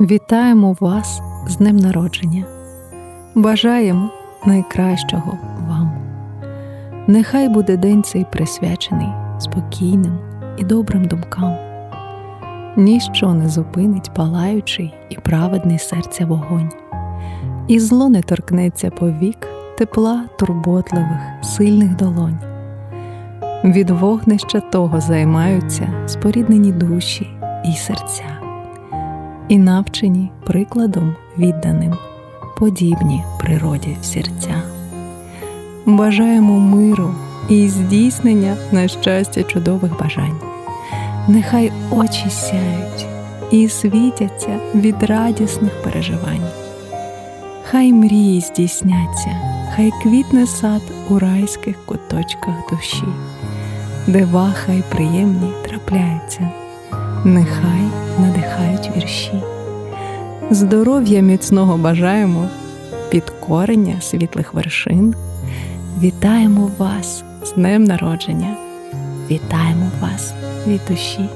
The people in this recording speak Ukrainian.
Вітаємо вас з днем народження. Бажаємо найкращого вам. Нехай буде день цей присвячений спокійним і добрим думкам. Ніщо не зупинить палаючий і праведний серця вогонь, і зло не торкнеться повік тепла турботливих, сильних долонь. Від вогнища того займаються споріднені душі і серця і навчені прикладом відданим, подібні природі серця. Бажаємо миру і здійснення на щастя чудових бажань. Нехай очі сяють і світяться від радісних переживань. Хай мрії здійсняться, хай квітне сад у райських куточках душі, дива хай приємні трапляються, нехай вірші. Здоров'я міцного бажаємо, підкорення світлих вершин. Вітаємо вас з днем народження, вітаємо вас від душі.